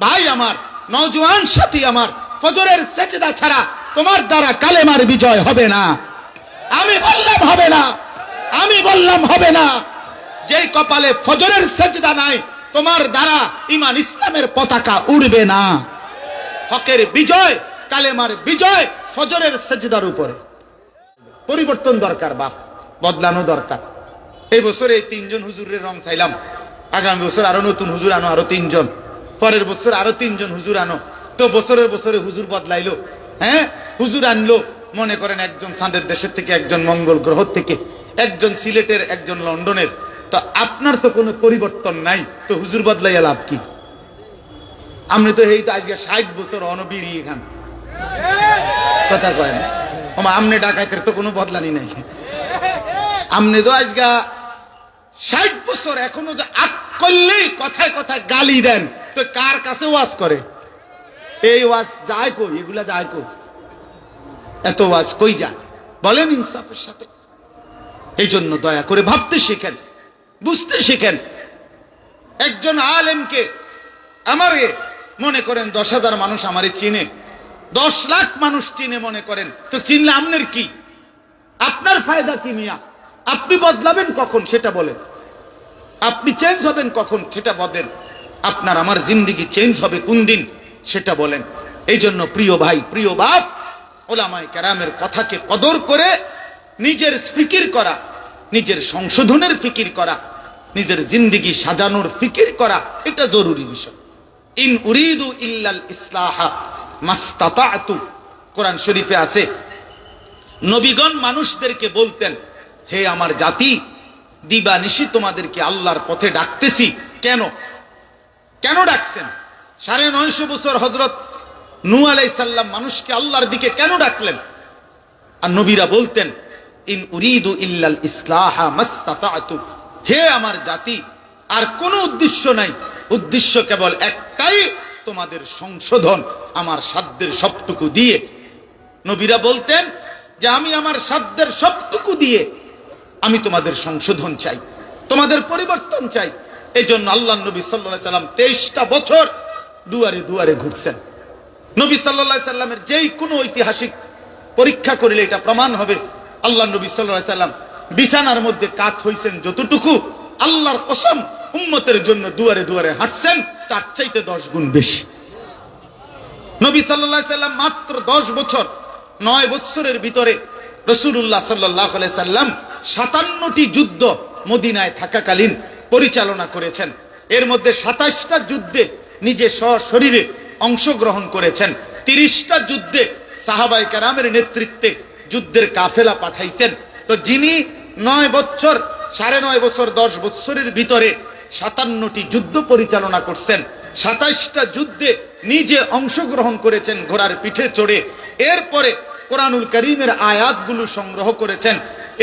ভাই আমার, নওজোয়ান সাথী আমার, ফজরের সেজদা ছাড়া তোমার দ্বারা কালেমার বিজয় হবে না। আমি বললাম হবে না। আমি বললাম হবে না। যেই কপালে ফজরের সেজদা নাই, তোমার দ্বারা ইমান ইসলামের পতাকা উড়বে না। হকের বিজয়, কালেমার বিজয় ফজরের সেজদার উপরে। পরিবর্তন দরকার, বাপ। বদলানো দরকার। এই বছর এই তিনজন হুজুরের রং চাইলাম। আগামী বছর আরও নতুন হুজুর আনো, আরও তিনজন। পরের বছর আরও তিনজন হুজুর আনো। তো বছরের বছরে হুজুর বদলাইলো। হ্যাঁ? হুজুর আনলো। মনে করেন একজন সাঁদের দেশের থেকে, একজন মঙ্গল গ্রহ থেকে, একজন সিলেটের, একজন লন্ডনের। তো আপনার তো কোনো পরিবর্তন নাই। তো হুজুর বদলাইয়া লাভ কি? আপনি তো এই তো আজকে ষাট বছর অনবিরি এখান কথা কয় না? ওমা আমনে ডাকাইতের তো কোনো বদলানি নাই। আমনে তো আজকা ষাট বছর এখনও যে আক করলেই কথায় কথায় গালি দেন। তো কার কাছে ওয়াজ করে? এই ওয়াজ যায় কই? এগুলা যায় কই? এত ওয়াজ কই যায়? বলেন ইনসাফের সাথে। এই জন্য দয়া করে ভাবতে শেখেন, বুঝতে শেখেন। একজন আলেমকে আমারে মনে করেন দশ হাজার মানুষ আমারে চিনে, দশ লাখ মানুষ চিনে মনে করেন। তো চিনলে আপনার কি? আপনার ফায়দা কি মিয়া? আপনি বদলাবেন কখন? সেটা বলেন। আপনি চেঞ্জ হবেন কখন? সেটা বলেন। আপনার আমার জিন্দিগি চেঞ্জ হবে কোন দিন? সেটা বলেন। এই জন্য প্রিয় ভাই, প্রিয় বাপ, ওলামায় কেরামের কথাকে কদর করে নিজের ফিকির করা, নিজের সংশোধনের ফিকির করা, নিজের জিন্দিগি সাজানোর ফিকির করা, এটা জরুরি বিষয়। ইন উরিদু ইল্লাল ইসলাহা মাস্তাতাতু। কোরআন শরীফে আছে, নবীগণ মানুষদেরকে বলতেন, হে আমার জাতি দিবা নিশি তোমাদেরকে আল্লাহর পথে ডাকতেছি। কেন? কেন ডাকছেন? সাড়ে নয়শো বছর হজরত নু আলাই সাল্লাম মানুষকে আল্লাহর দিকে কেন ডাকলেন? আর নবীরা বলতেন, ইন উরিদু ইল্লাল ইসলাহা হে আমার জাতি, আর কোনো উদ্দেশ্য নাই। উদ্দেশ্য কেবল একটাই, তোমাদের সংশোধন আমার সাধ্যের সবটুকু দিয়ে। নবীরা বলতেন যে, আমি আমার সাধ্যের সবটুকু দিয়ে আমি তোমাদের সংশোধন চাই, তোমাদের পরিবর্তন চাই। এই জন্য আল্লাহ নবী সাল্লা সাল্লাম তেইশটা বছর দুয়ারে দুয়ারে ঘুরছেন। নবী সাল্লা সাল্লামের যেই কোনো ঐতিহাসিক পরীক্ষা করিলে এটা প্রমাণ হবে। আল্লাহ নবী সাল্লা সাল্লাম বিছানার মধ্যে কাত হইছেন যতটুকু, আল্লাহর কসম, উম্মতের জন্য দুয়ারে দুয়ারে হাঁটছেন, তার চাইতে দশ গুণ বেশি। নবী সাল্লাহ সাল্লাম মাত্র দশ বছর, নয় বছরের ভিতরে রসুল্লাহ সাল্লাহ সাল্লাম সাতান্নটি যুদ্ধ মদিনায় থাকাকালীন পরিচালনা করেছেন। এর মধ্যে সাতাশটা যুদ্ধে নিজে সশরীরে অংশগ্রহণ করেছেন। তিরিশটা যুদ্ধে সাহাবাই কারামের নেতৃত্বে যুদ্ধের কাফেলা পাঠাইছেন। তো যিনি নয় বছর, সাড়ে নয় বছর, দশ বছরের ভিতরে সাতান্নটি যুদ্ধ পরিচালনা করছেন, সাতাইশটা যুদ্ধে নিজে অংশগ্রহণ করেছেন ঘোড়ার পিঠে চড়ে। এরপরে কোরআনুল করিমের আয়াতগুলো সংগ্রহ করেছেন।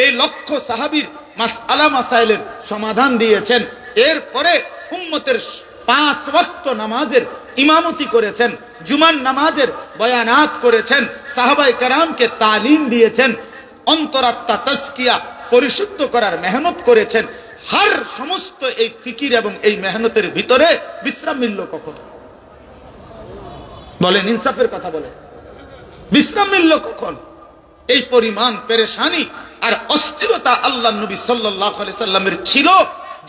এই লক্ষ্য সাহাবির মাস আলা মাসাইলের সমাধান দিয়েছেন। এরপরে উম্মতের পাঁচ ওয়াক্ত নামাজের ইমামতি করেছেন জুমান নামাজের বয়ানাত করেছেন, সাহাবাই কারামকে তালিম দিয়েছেন, অন্তরাত্মা তস্কিয়া পরিশুদ্ধ করার মেহনত করেছেন। হার সমস্ত এই ফিকির এবং এই মেহনতের ভিতরে বিশ্রাম মিলল কখন? বলেন, ইনসাফের কথা বলে বিশ্রাম মিলল কখন? এই পরিমাণ পেরেশানি আর অস্থিরতা আল্লাহ নবী সাল্লামের ছিল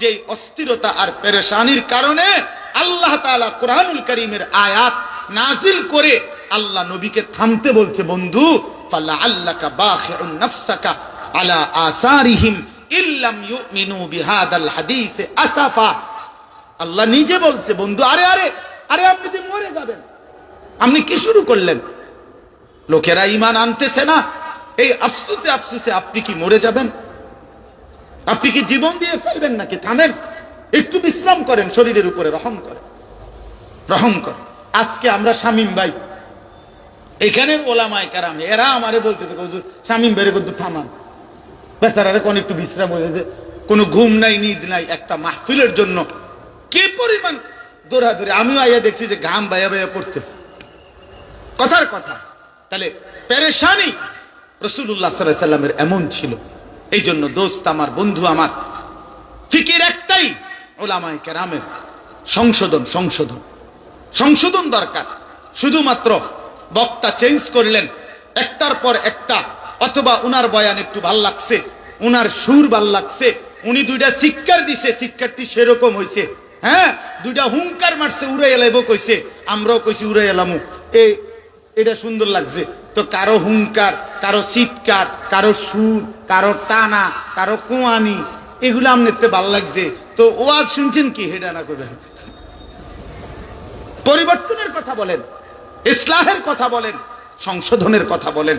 যে অস্থিরতা আর পেরেশানির কারণে আল্লাহ তাআলা কোরআনুল করিমের আয়াত নাজিল করে আল্লাহ নবীকে থামতে বলছে, বন্ধু আসারিহিম ইল্লাম আসাফা। আল্লাহ নিজে বলছে, বন্ধু, আরে আরে আরে, আপনি যে মরে যাবেন, আপনি কি শুরু করলেন? লোকেরা ইমান আনতেছে না এই আফসুসে আফসুসে আপনি কি মরে যাবেন? আপনি কি জীবন দিয়ে ফেলবেন নাকি থামেন? একটু বিশ্রাম করেন, শরীরের উপরে রহম করেন। রহম করেন। আজকে আমরা শামিম ভাই, এখানের ওলামায় কারাম, এরা আমারে বলতেছে, হুজুর, শামিম ভাইরে কিন্তু থামান। বেচারারে কোন একটু বিশ্রাম হয়েছে কোনো ঘুম নাই, নিদ নাই, একটা মাহফিলের জন্য। কি পরিমাণ দৌড়াদৌড়ি। আমিও আইয়া দেখছি যে ঘাম বাইয়া বাইয়া পড়তেছে। কথার কথা। তাহলে পেরেশানি। রসুল্লাহ সাল্লামের এমন ছিল। এই জন্য দোস্ত আমার, বন্ধু আমার, ফিকির একটাই ওলামায় কেরামের সংশোধন সংশোধন। সংশোধন দরকার। শুধুমাত্র বক্তা চেঞ্জ করলেন, একটার পর একটা, অথবা উনার বয়ান একটু ভালো লাগছে, উনার সুর ভালো লাগছে, উনি দুইটা শিক্ষার দিছে শিক্ষারটি সেরকম হইছে। হ্যাঁ দুইটা হুঙ্কার মারছে উড়ে এলাইব কইছে, আমরাও কইছি উড়ে এলামু এই, এটা সুন্দর লাগছে। তো কারও হুঙ্কার কারও চিৎকার, কারও সুর, কারও টানা, কারও কুয়ানি, এগুলো আমনেতে ভালো লাগছে। তো ওয়াজ শুনছেন কি? হেডা না করবেন পরিবর্তনের কথা বলেন, ইসলাহের কথা বলেন, সংশোধনের কথা বলেন,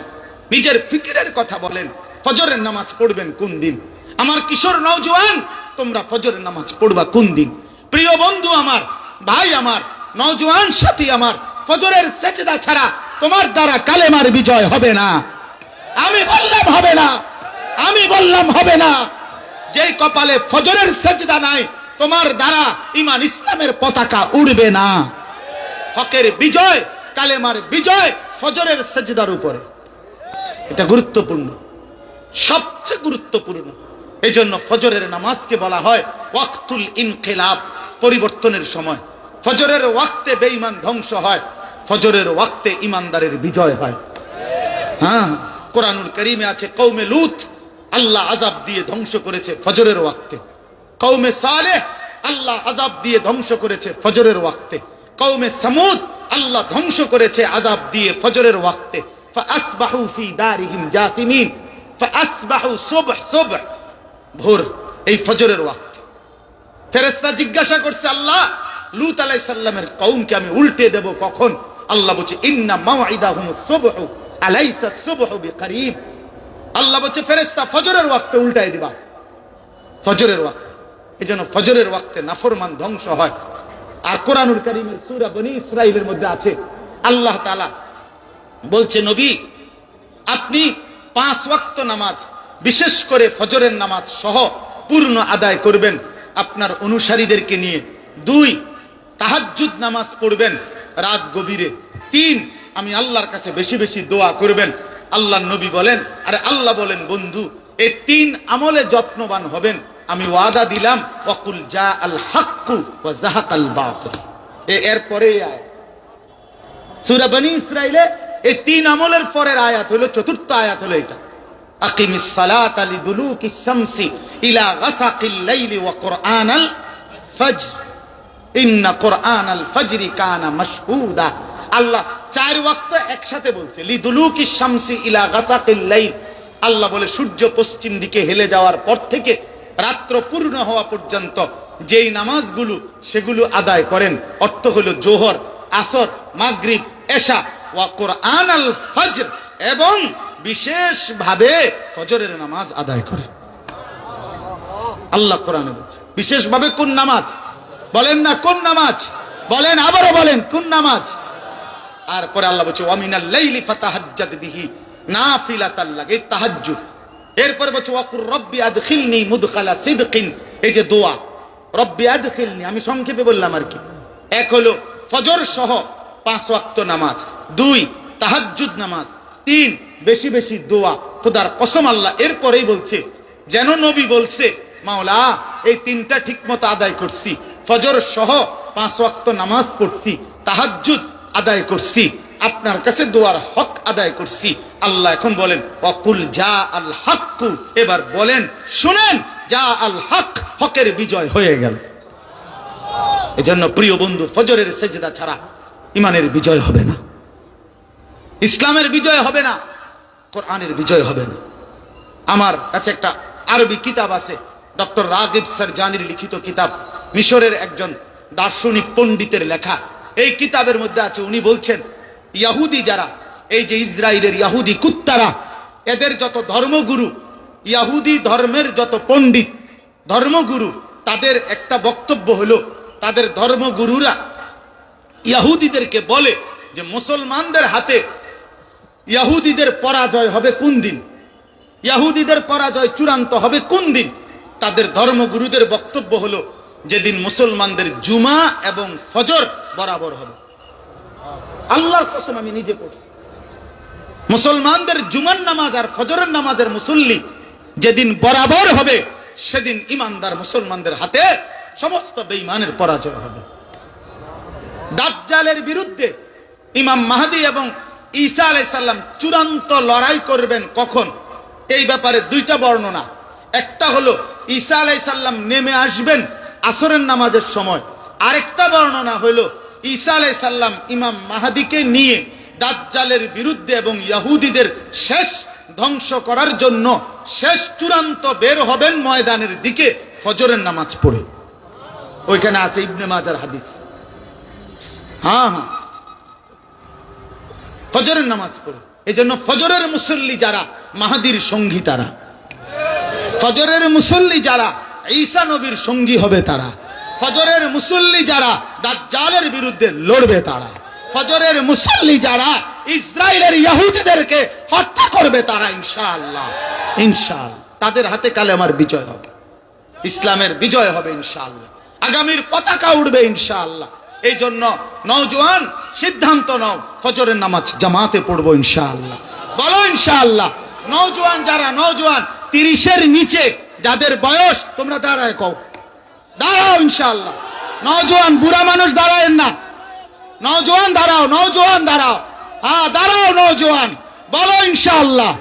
নিজের ফিকিরের কথা বলেন, ফজরের নামাজ পড়বেন কোন দিন? আমার কিশোর নওজোয়ান, তোমরা ফজরের নামাজ পড়বা কোন দিন? প্রিয় বন্ধু আমার, ভাই আমার, নওজোয়ান সাথী আমার, ফজরের সেজদা ছাড়া তোমার দ্বারা কালেমার বিজয় হবে না। আমি বললাম হবে না। আমি বললাম হবে না। যেই কপালে ফজরের সেজদা নাই, তোমার দ্বারা ইমান ইসলামের পতাকা উড়বে না। হকের বিজয়, কালেমার বিজয় ফজরের সেজদার উপরে। এটা গুরুত্বপূর্ণ। সবচেয়ে গুরুত্বপূর্ণ। এই জন্য ফজরের নামাজকে বলা হয় ওয়াক্তুল ইনকিলাব, পরিবর্তনের সময়। ফজরের ওয়াক্তে বেঈমান ধ্বংস হয়। ফজরের ওয়াক্তে ইমানদারের বিজয় হয়। হ্যাঁ কোরআনুল করিমে আছে কৌমে লুত, আল্লাহ আজাব দিয়ে ধ্বংস করেছে ফজরের ওয়াক্তে। কৌমে সালে আল্লাহ আজাব দিয়ে ধ্বংস করেছে ফজরের ওয়াক্তে। কৌমে সামুদ, আল্লাহ ধ্বংস করেছে আজাব দিয়ে ফজরের ওয়াক্তে। ফি ভোর, এই ফজরের জিজ্ঞাসা করছে, আল্লাহ, লুত আলাই সাল্লামের কৌমকে আমি উল্টে দেব কখন? আল্লাহ বলছে, ইন্না মাওইদাহুম সুবহু, আলাইসা সুবহু বিকরিব। আল্লাহ বলছে, ফেরেশতা ফজরের ওয়াক্তে উল্টাই দিবা। ফজরের ওয়াক্ত। এই জন্য ফজরের ওয়াক্তে নাফরমান ধ্বংস হয়। আর কোরআনুল করিমের সূরা বনি ইসরাইলের মধ্যে আছে। আল্লাহ তাআলা বলছে, নবী, আপনি পাঁচ ওয়াক্ত নামাজ, বিশেষ করে ফজরের নামাজ সহ পূর্ণ আদায় করবেন। আপনার অনুসারীদেরকে নিয়ে দুই, তাহাজ্জুদ নামাজ পড়বেন। রাত গভীরে। তিন, আমি আল্লাহর কাছে বেশি বেশি দোয়া করবেন। আল্লাহ নবী বলেন, আরে আল্লাহ বলেন, বন্ধু, এই তিন আমলে যত্নবান হবেন। আমি ওয়াদা দিলাম, ওয়াকুল জা আল হাক্কু জাহাকাল এরপরে আয়। সুরা বনি ইসরাইলে এই তিন আমলের পরের আয়াত হলো, চতুর্থ আয়াত হলো এটা। আকিমিস সালাত লিদুলুকিস শামসি ইলা গাসাকিল লাইলি ওয়া কুরআনাল ফজর। ইন্না কুরআনাল ফজরি কানা মাশহুদা। আল্লাহ চার ওয়াক্ত একসাথে বলছে লিদুলুকিস শামসি ইলা আল্লাহ বলে, সূর্য পশ্চিম দিকে হেলে যাওয়ার পর থেকে রাত্র পূর্ণ হওয়া পর্যন্ত যেই নামাজগুলো সেগুলো আদায় করেন, অর্থ হলো জোহর, আসর, মাগরিব, এশা ওয়া কোরআন আল ফজর এবং বিশেষভাবে ফজরের নামাজ আদায় করে আল্লাহ কোরআনে বলছে, বিশেষভাবে কোন নামাজ? বলেন না কোন নামাজ? বলেন, আবারও বলেন, কোন নামাজ? আর পরে আল্লাহ বলছে ওয়ামিনাল লাইলি ফাতাহাজ্জাদ বিহি নাফিলাতাল লাগে তাহাজ্জুদ। এরপরে বলছে ওয়াকুর রব্বি আদখিলনি মুদখালা সিদকিন। এই যে দোয়া, রব্বি আদখিলনি। আমি সংক্ষেপে বললাম আর কি। এক হলো ফজর সহ পাঁচ ওয়াক্ত নামাজ। দুই, তাহাজ্জুদ নামাজ। তিন, বেশি বেশি দোয়া। খোদার কসম আল্লাহ এরপরেই বলছে, যেন নবী বলছে, মাওলা, এই তিনটা ঠিক মতো আদায় করছি ফজর সহ পাঁচ ওয়াক্ত নামাজ পড়ছি, তাহাজ্জুদ আদায় করছি, আপনার কাছে দোয়ার হক আদায় করছি। আল্লাহ এখন বলেন অকুল যা আল হাক্কু। এবার বলেন, শুনেন যা আল হক হকের বিজয় হয়ে গেল। এজন্য প্রিয় বন্ধু, ফজরের সেজদা ছাড়া ইমানের বিজয় হবে না। ইসলামের বিজয় হবে না, কোরআনের বিজয় হবে না। আমার কাছে একটা আরবি কিতাব আছে, ডক্টর রাগিব সার জানির লিখিত কিতাব। মিশরের একজন দার্শনিক পণ্ডিতের লেখা। এই কিতাবের মধ্যে আছে, উনি বলছেন, ইয়াহুদি যারা, এই যে ইসরায়েলের ইয়াহুদি কুত্তারা, এদের যত ধর্মগুরু, ইয়াহুদি ধর্মের যত পণ্ডিত ধর্মগুরু, তাদের একটা বক্তব্য হলো, তাদের ধর্মগুরুরা ইয়াহুদিদেরকে বলে যে, মুসলমানদের হাতে ইয়াহুদিদের পরাজয় হবে কোন দিন? ইয়াহুদিদের পরাজয় চূড়ান্ত হবে কোন দিন? তাদের ধর্মগুরুদের বক্তব্য হলো যেদিন মুসলমানদের জুমা এবং ফজর বরাবর হবে। আল্লাহর কসম আমি নিজে পড়ছি। মুসলমানদের জুমার নামাজ আর ফজরের নামাজের মুসল্লি যেদিন বরাবর হবে, সেদিন ইমানদার মুসলমানদের হাতে সমস্ত বেঈমানের পরাজয় হবে। দাজ্জালের বিরুদ্ধে ইমাম মাহাদি এবং ঈসা আলাইসাল্লাম চূড়ান্ত লড়াই করবেন কখন? এই ব্যাপারে দুইটা বর্ণনা। একটা হলো, ঈসা আলাইসাল্লাম নেমে আসবেন আসরের নামাজের সময়। আরেকটা বর্ণনা হলো ঈসা আলাইসাল্লাম ইমাম মাহাদিকে নিয়ে দাজ্জালের বিরুদ্ধে এবং ইয়াহুদিদের শেষ ধ্বংস করার জন্য শেষ চূড়ান্ত বের হবেন ময়দানের দিকে ফজরের নামাজ পড়ে। ওইখানে আছে ইবনে মাজার হাদিস। হ্যাঁ হ্যাঁ। ফজরের নামাজ পড়ে। এই জন্য ফজরের মুসল্লি যারা, মাহাদির সঙ্গী তারা। ফজরের মুসল্লি যারা ঈসা নবীর সঙ্গী হবে তারা। ফজরের মুসল্লি যারা দাজ্জালের বিরুদ্ধে লড়বে তারা। ফজরের মুসল্লি যারা ইসরায়েলের ইহুদিদেরকে হত্যা করবে তারা, ইনশাআল্লাহ। ইনশাআল্লাহ। তাদের হাতে কালে আমার বিজয় হবে। ইসলামের বিজয় হবে, ইনশাআল্লাহ। আগামীর পতাকা উঠবে ইনশাআল্লাহ। এই জন্য নওজোয়ান সিদ্ধান্ত নাও। ফজরের নামাজ জামাতে পড়ব, ইনশাআল্লাহ। বলো, ইনশাআল্লাহ। নওজোয়ান যারা নওজোয়ান তিরিশের নিচে যাদের বয়স তোমরা দাঁড়ায় কও। দাঁড়াও ইনশাআল্লাহ। নওজোয়ান বুড়া মানুষ দাঁড়ায় না। নওজোয়ান দাঁড়াও নওজোয়ান দাঁড়াও। হ্যাঁ দাঁড়াও নওজোয়ান। বলো ইনশাআল্লাহ।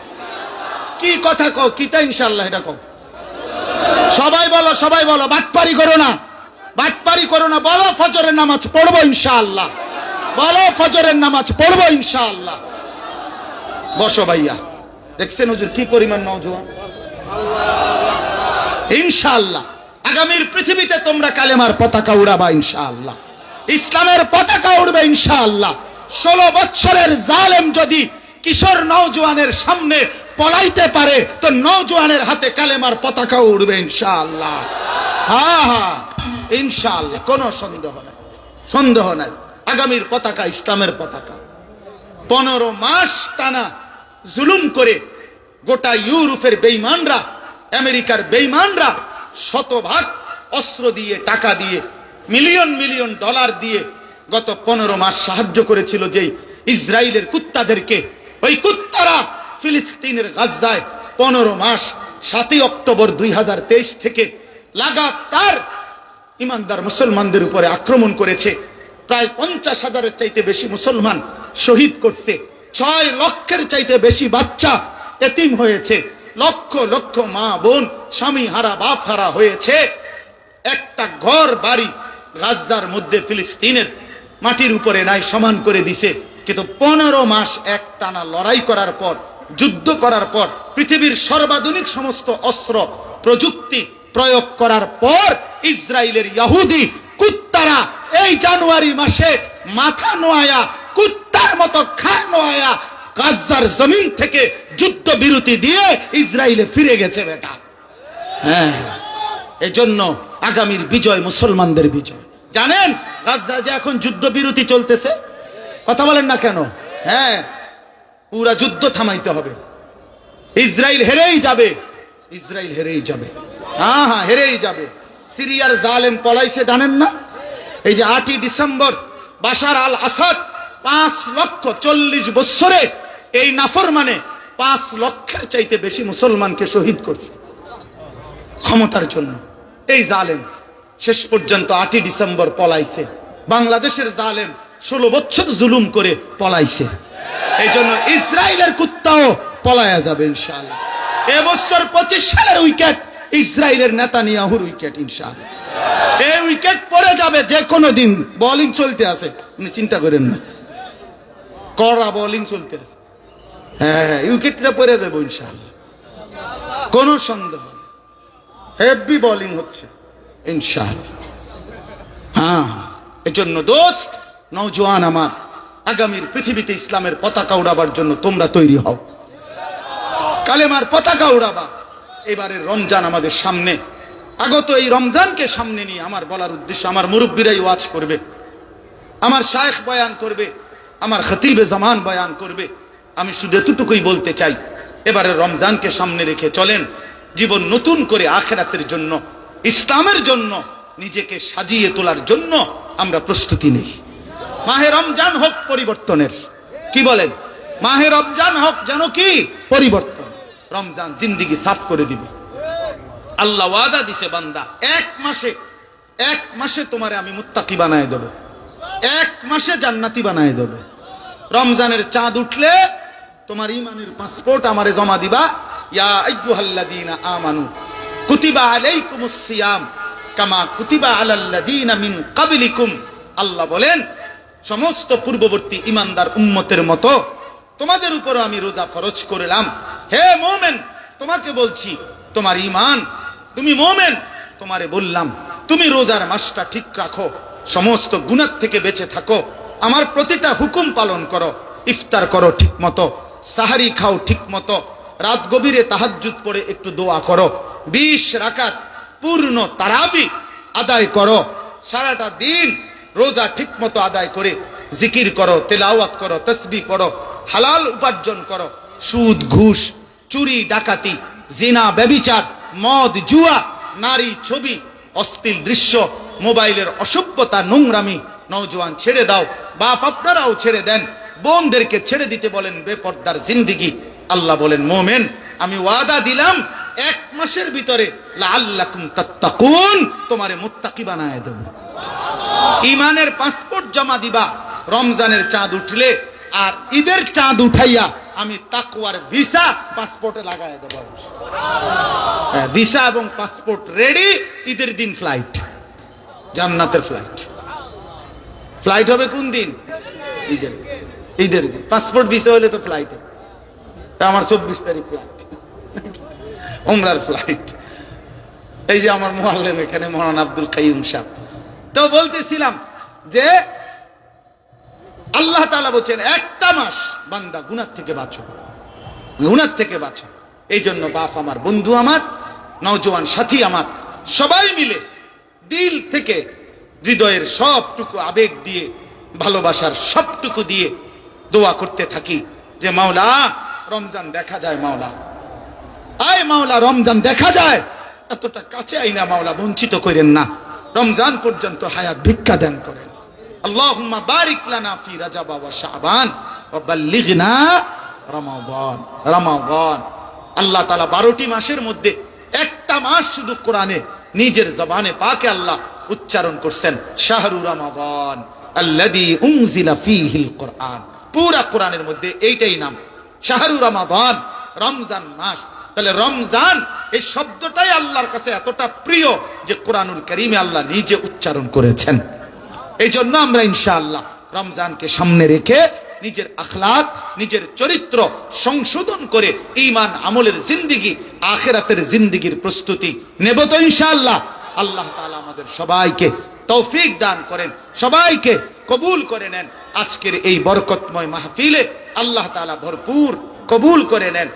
কি কথা কও কিতা ইনশাআল্লাহ এটা কও। সবাই বলো সবাই বলো, বাটপারি করো না। বাটপারি করো না, বলো ফজরের নামাজ পড়ব ইনশাআল্লাহ। বলো ফজরের নামাজ পড়ব ইনশাআল্লাহ। বসো ভাইয়া। দেখছেন হুজুর কি পরিমাণ নওজোয়ান? ইনশাআল্লাহ। আগামীর পৃথিবীতে তোমরা কালেমার পতাকা উড়াবা ইনশাআল্লাহ। ইসলামের পতাকা উড়বে ইনশাআল্লাহ। ষোলো বৎসরের জালেম যদি কিশোর নওজোয়ানের সামনে পলাইতে পারে, তো নওজোয়ানের হাতে কালেমার পতাকা উড়বে ইনশাআল্লাহ। হা হা ইনশাআল্লাহ। কোনো সন্দেহ নাই। সন্দেহ নাই। আগামীর পতাকা ইসলামের পতাকা। পনেরো মাস টানা জুলুম করে গোটা ইউরোপের বেইমানরা আমেরিকার বেইমানরা শতভাগ অস্ত্র দিয়ে, টাকা দিয়ে, মিলিয়ন মিলিয়ন ডলার দিয়ে গত পনেরো মাস সাহায্য করেছিল যে ইসরায়েলের কুত্তাদেরকে। ওই কুত্তারা ফিলিস্তিনের গাজায় পনেরো মাস সাতই অক্টোবর দুই হাজার তেইশ থেকে লাগাতার ইমানদার মুসলমানদের উপরে আক্রমণ করেছে। প্রায় পঞ্চাশ হাজারের চাইতে বেশি মুসলমান শহীদ করতে ছয় লক্ষের চাইতে বেশি বাচ্চা এতিম হয়েছে। লক্ষ লক্ষ মা বোন, স্বামী হারা, বাপ হারা হয়েছে। একটা ঘর বাড়ি গাজার মধ্যে ফিলিস্তিনের মাটির উপরে নাই, সমান করে দিছে। কিন্তু পনেরো মাস এক টানা লড়াই করার পর, যুদ্ধ করার পর, পৃথিবীর সর্বাধুনিক সমস্ত অস্ত্র প্রযুক্তি প্রয়োগ করার পর, ইসরায়েলের ইয়াহুদি কুত্তারা এই জানুয়ারি মাসে মাথা নোয়া কুত্তার মতো খা নোয়া গাজার জমিন থেকে যুদ্ধ বিরতি দিয়ে ইসরায়েলে ফিরে গেছে বেটা। হ্যাঁ এজন্য আগামীর বিজয় মুসলমানদের বিজয়। জানেন গাজা যে এখন যুদ্ধ বিরতি চলতেছে? কথা বলেন না কেন? হ্যাঁ পুরা যুদ্ধ থামাইতে হবে। ইসরায়েল হেরেই যাবে। ইসরায়েল হেরেই যাবে। হ্যাঁ হ্যাঁ হেরেই যাবে। সিরিয়ার জালেম পলাইছে, জানেন না? এই যে আটই ডিসেম্বর, বাশার আল আসাদ পাঁচ লক্ষ চল্লিশ বৎসরে এই নাফর মানে পাঁচ লক্ষের চাইতে বেশি মুসলমানকে শহীদ করছে ক্ষমতার জন্য। এই জালেম শেষ পর্যন্ত আটই ডিসেম্বর পলাইছে। বাংলাদেশের জালেম ষোলো বছর জুলুম করে পলাইছে। এই জন্য ইসরায়েলের কুত্তাও পলায়া যাবে ইনশাআল্লাহ। এবছর পঁচিশ সালের উইকেট, ইসরায়েলের নেতা নিয়াহুর উইকেট ইনশাআল্লাহ। এই উইকেট পড়ে যাবে যে কোনো দিন। বোলিং চলতে আছে। চিন্তা করেন না। কড়া বোলিং চলতে আছে। হ্যাঁ হ্যাঁ উইকেটটা পড়ে যাব ইনশাআল্লাহ। কোনো সন্দেহ হেভি বোলিং হচ্ছে, ইনশাআল্লাহ। হ্যাঁ এজন্য দোস্ত, নওজোয়ান আমার, আগামীর পৃথিবীতে ইসলামের পতাকা উড়াবার জন্য তোমরা তৈরি হও। কালেমার পতাকা উড়াবা। এবারের রমজান আমাদের সামনে। আগত এই রমজানকে সামনে নিয়ে আমার বলার উদ্দেশ্য, আমার মুরব্বীরাই ওয়াজ করবে। আমার শায়েখ বয়ান করবে। আমার খতিবে জামান বয়ান করবে। আমি শুধু এতটুকুই বলতে চাই, এবারে রমজানকে সামনে রেখে চলেন, জীবন নতুন করে আখেরাতের জন্য, ইসলামের জন্য, নিজেকে সাজিয়ে তোলার জন্য আমরা প্রস্তুতি নেই। মাহে রমজান হোক পরিবর্তনের, কি বলেন? মাহে রমজান হোক যেন কি? পরিবর্তন। রমজান জিন্দিগি সাফ করে দিবে। আল্লাহ ওয়াদা দিছে বান্দা, এক মাসে এক মাসে তোমারে আমি মুত্তাকি বানায় দেব। এক মাসে জান্নাতি বানায় দেবে। রমজানের চাঁদ উঠলে তোমার ইমানের পাসপোর্ট আমারে জমা দিবা। ইয়া আইয়ুহাল্লাযীনা আমানু, কুতিবা আলাইকুমুস সিয়াম, কামা কুতিবা আলাল্লাযীনা মিন ক্বাবলিকুম। আল্লাহ বলেন, সমস্ত পূর্ববর্তী ইমানদার উম্মতের মতো, তোমাদের উপর আমি রোজা ফরজ করলাম। হে মোমেন, তোমাকে বলছি, তোমার ইমান তুমি মোমেন, তোমারে বললাম, তুমি রোজার মাসটা ঠিক রাখো, সমস্ত গুণার থেকে বেঁচে থাকো, আমার প্রতিটা হুকুম পালন করো, ইফতার করো ঠিক মতো সাহারি খাও ঠিক মতো। রাত গভীরে তাহাজ্জুদ পড়ে একটু দোয়া করো। বিশ রাকাত পূর্ণ তারাবি আদায় করো। সারাটা দিন রোজা ঠিক মতো আদায় করে জিকির করো, তেলাওয়াত করো, তসবি করো, হালাল উপার্জন করো। সুদ, ঘুষ, চুরি, ডাকাতি, জিনা, ব্যবিচার, মদ, জুয়া, নারী, ছবি, অশ্লীল দৃশ্য, মোবাইলের অসভ্যতা, নোংরামি নৌজওয়ান ছেড়ে দাও। বাপ আপনারাও ছেড়ে দেন। বোনদেরকে ছেড়ে দিতে বলেন বেপর্দার জিন্দিগি। আল্লাহ বলেন মোমেন আমি ওয়াদা দিলাম এক মাসের ভিতরে তোমারে মুত্তাকি বানায় দেব। ইমানের পাসপোর্ট জমা দিবা রমজানের চাঁদ উঠলে আর ঈদের চাঁদ উঠাইয়া আমি তাকুয়ার ভিসা পাসপোর্টে লাগাই দেব। হ্যাঁ, ভিসা এবং পাসপোর্ট রেডি ঈদের দিন ফ্লাইট জান্নাতের ফ্লাইট। ফ্লাইট হবে কোন দিন? ঈদের ঈদের দিন। পাসপোর্ট ভিসা হলে তো ফ্লাইটে আমার চব্বিশ তারিখ ফ্লাইট উমরার ফ্লাইট এই যে আমার মোহাল্লেম এখানে মহান আব্দুল কাইম সাহ তো বলতেছিলাম যে, আল্লাহ তাআলা বলছেন, একটা মাস বান্দা গুনার থেকে বাঁচো। গুনার থেকে বাঁচো। এই জন্য বাপ আমার, বন্ধু আমার, নওজোয়ান সাথী আমার, সবাই মিলে দিল থেকে হৃদয়ের সবটুকু আবেগ দিয়ে, ভালোবাসার সবটুকু দিয়ে দোয়া করতে থাকি যে, মাওলা, রমজান দেখা যায়, মাওলা। আয় মাওলা, রমজান দেখা যায়। এতটা কাছে আইনা, মাওলা, বঞ্চিত করেন না। রমজান পর্যন্ত হায়াত ভিক্ষা দান করেন। আল্লাহুম্মা বারিক লানা ফি রাজাব ওয়া শাবান ওয়া বাল্লিগনা রমাদান। রমাদান। আল্লাহ তাআলা 12টি মাসের মধ্যে একটা মাস শুধু কোরআনে, নিজের জবানে পাকে আল্লাহ উচ্চারণ করছেন, শাহরু রমাদান, আল্লাযী উনজিলা ফীহিল কোরআন। পুরা কোরআনের মধ্যে এইটাই নাম। শাহরু রমাদান, রমজান মাস। তাহলে রমজান, এই শব্দটাই আল্লাহর কাছে এতটা প্রিয় যে কোরআনুল করিমে আল্লাহ নিজে উচ্চারণ করেছেন। এই জন্য আমরা ইনশাআল্লাহ রমজানকে সামনে রেখে নিজের আখলাক, নিজের চরিত্র সংশোধন করে ইমান আমলের জিন্দিগি, আখেরাতের জিন্দিগির প্রস্তুতি নেব তো ইনশাআল্লাহ। আল্লাহ তাআলা আমাদের সবাইকে তৌফিক দান করেন। সবাইকে কবুল করে নেন। আজকের এই বরকতময় মাহফিলে আল্লাহ তালা ভরপুর কবুল করে নেন।